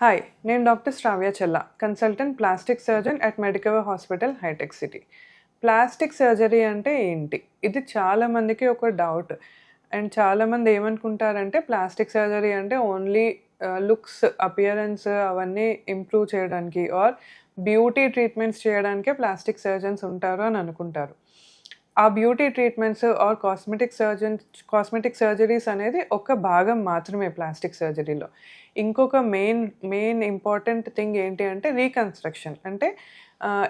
Hi నేను doctor Shravya Chella consultant plastic surgeon at Medicover hospital hitech city. Plastic surgery అంటే ఏంటి? ఇది చాలామందికి ఒక డౌట్. అండ్ చాలామంది ఏమనుకుంటారంటే ప్లాస్టిక్ సర్జరీ అంటే ఓన్లీ లుక్స్ అపియరెన్స్ అవన్నీ ఇంప్రూవ్ చేయడానికి ఆర్ బ్యూటీ ట్రీట్మెంట్స్ చేయడానికే ప్లాస్టిక్ సర్జన్స్ ఉంటారు అని అనుకుంటారు. ఆ beauty treatments or cosmetic surgeon cosmetic surgeries అనేది ఒక భాగం మాత్రమే ప్లాస్టిక్ సర్జరీలో ఇంకొక మెయిన్ మెయిన్ ఇంపార్టెంట్ థింగ్ ఏంటి అంటే రీకన్స్ట్రక్షన్ అంటే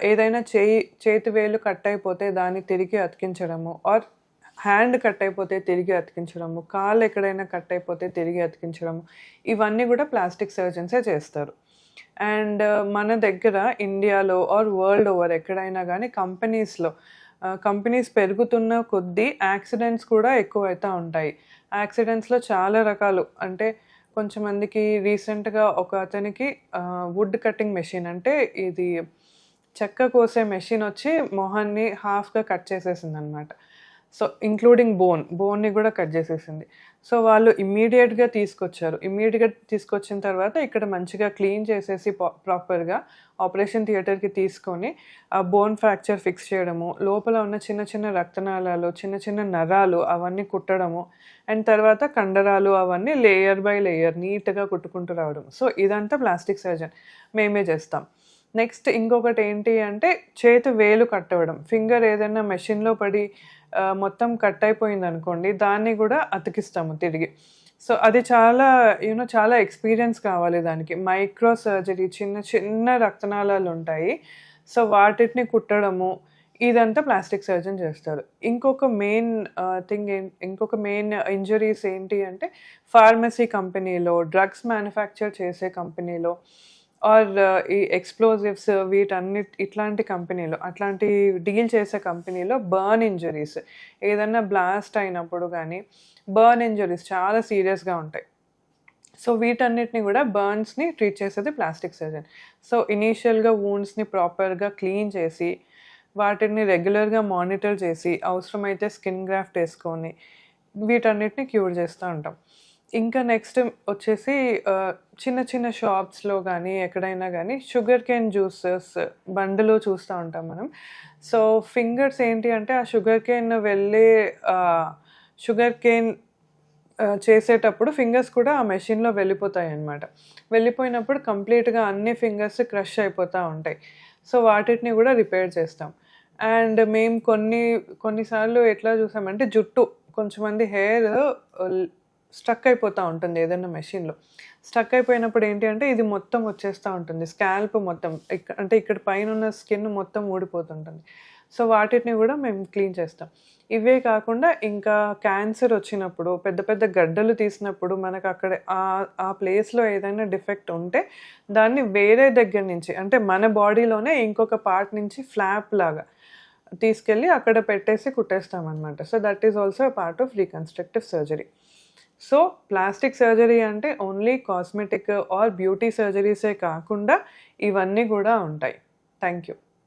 ఏదైనా చేయి చేతి వేలు కట్ అయిపోతే దాన్ని తిరిగి అతికించడము ఆర్ హ్యాండ్ కట్ అయిపోతే తిరిగి అతికించడము కాలు ఎక్కడైనా కట్ అయిపోతే తిరిగి అతికించడము ఇవన్నీ కూడా ప్లాస్టిక్ సర్జన్సే చేస్తారు. అండ్ మన దగ్గర ఇండియాలో ఆర్ వరల్డ్ ఓవర్ ఎక్కడైనా కానీ కంపెనీస్లో కంపెనీస్ పెరుగుతున్న కొద్దీ యాక్సిడెంట్స్ కూడా ఎక్కువైతే ఉంటాయి. యాక్సిడెంట్స్లో చాలా రకాలు. అంటే కొంచెమందికి రీసెంట్గా ఒక అతనికి వుడ్ కటింగ్ మెషిన్ అంటే ఇది చెక్క కోసే మెషిన్ వచ్చి మొహాన్ని హాఫ్గా కట్ చేసేసింది అనమాట సో ఇంక్లూడింగ్ బోన్ బోన్ని కూడా కట్ చేసేసింది. సో వాళ్ళు ఇమ్మీడియట్గా తీసుకొచ్చారు. ఇమ్మీడియట్గా తీసుకొచ్చిన తర్వాత ఇక్కడ మంచిగా క్లీన్ చేసేసి ప్రాపర్గా ఆపరేషన్ థియేటర్కి తీసుకొని ఆ బోన్ ఫ్రాక్చర్ ఫిక్స్ చేయడము లోపల ఉన్న చిన్న చిన్న రక్తనాళాలు చిన్న చిన్న నరాలు అవన్నీ కుట్టడము అండ్ తర్వాత కండరాలు అవన్నీ లేయర్ బై లేయర్ నీట్గా కుట్టుకుంటూ రావడం సో ఇదంతా ప్లాస్టిక్ సర్జన్. మేమే చేస్తాం. నెక్స్ట్ ఇంకొకటి ఏంటి అంటే చేతి వేలు కట్టవడం. ఫింగర్ ఏదైనా మెషిన్లో పడి మొత్తం కట్ అయిపోయింది అనుకోండి దాన్ని కూడా అతికిస్తాము తిరిగి. సో అది చాలా యూనో చాలా ఎక్స్పీరియన్స్ కావాలి దానికి. మైక్రో సర్జరీ చిన్న చిన్న రక్తనాళాలు ఉంటాయి. సో వాటిని కుట్టడము ఇదంతా ప్లాస్టిక్ సర్జన్ చేస్తారు. ఇంకొక మెయిన్ థింగ్ ఇంకొక మెయిన్ ఇంజరీస్ ఏంటి అంటే ఫార్మసీ కంపెనీలో డ్రగ్స్ మ్యానుఫ్యాక్చర్ చేసే కంపెనీలో ఆర్ ఈ ఎక్స్ప్లోజివ్స్ వీటన్ని ఇట్లాంటి కంపెనీలో అట్లాంటి డీల్ చేసే కంపెనీలో బర్న్ ఇంజరీస్ ఏదన్నా బ్లాస్ట్ అయినప్పుడు కానీ బర్న్ ఇంజరీస్ చాలా సీరియస్గా ఉంటాయి. సో వీటన్నిటిని కూడా బర్న్స్ని ట్రీట్ చేసేది ప్లాస్టిక్ సర్జన్ సో ఇనీషియల్గా వూండ్స్ని ప్రాపర్గా క్లీన్ చేసి వాటిని రెగ్యులర్గా మానిటర్ చేసి అవసరమైతే స్కిన్ గ్రాఫ్ట్ వేసుకొని వీటన్నిటిని క్యూర్ చేస్తూ ఉంటాం. ఇంకా నెక్స్ట్ వచ్చేసి చిన్న చిన్న షాప్స్లో కానీ ఎక్కడైనా కానీ షుగర్ కేన్ జ్యూసెస్ బండ్లు చూస్తూ ఉంటాం మనం. సో ఫింగర్స్ ఏంటి అంటే ఆ షుగర్ కేన్ వెళ్ళే షుగర్ కేన్ చేసేటప్పుడు ఫింగర్స్ కూడా ఆ మెషిన్లో వెళ్ళిపోతాయి అన్నమాట. వెళ్ళిపోయినప్పుడు కంప్లీట్గా అన్ని ఫింగర్స్ క్రష్ అయిపోతూ ఉంటాయి. సో వాటిని కూడా రిపేర్ చేస్తాం. అండ్ మేము కొన్ని కొన్నిసార్లు ఎట్లా చూసామంటే జుట్టు కొంచెంమంది హెయిర్ స్టక్ అయిపోతూ ఉంటుంది ఏదైనా మెషిన్లో. స్టక్ అయిపోయినప్పుడు ఏంటి అంటే ఇది మొత్తం వచ్చేస్తూ ఉంటుంది. స్కాల్ప్ మొత్తం అంటే ఇక్కడ పైన ఉన్న స్కిన్ మొత్తం ఊడిపోతుంటుంది. సో వాటిని కూడా మేము క్లీన్ చేస్తాం. ఇవే కాకుండా ఇంకా క్యాన్సర్ వచ్చినప్పుడు పెద్ద పెద్ద గడ్డలు తీసినప్పుడు మనకు అక్కడ ఆ ప్లేస్లో ఏదైనా డిఫెక్ట్ ఉంటే దాన్ని వేరే దగ్గర నుంచి అంటే మన బాడీలోనే ఇంకొక పార్ట్ నుంచి ఫ్లాప్ లాగా తీసుకెళ్ళి అక్కడ పెట్టేసి కుట్టేస్తామన్నమాట. So that is also part of reconstructive surgery. So plastic surgery అంటే ఓన్లీ కాస్మెటిక్ ఆర్ బ్యూటీ సర్జరీసే కాకుండా ఇవన్నీ కూడా ఉంటాయి. Thank you.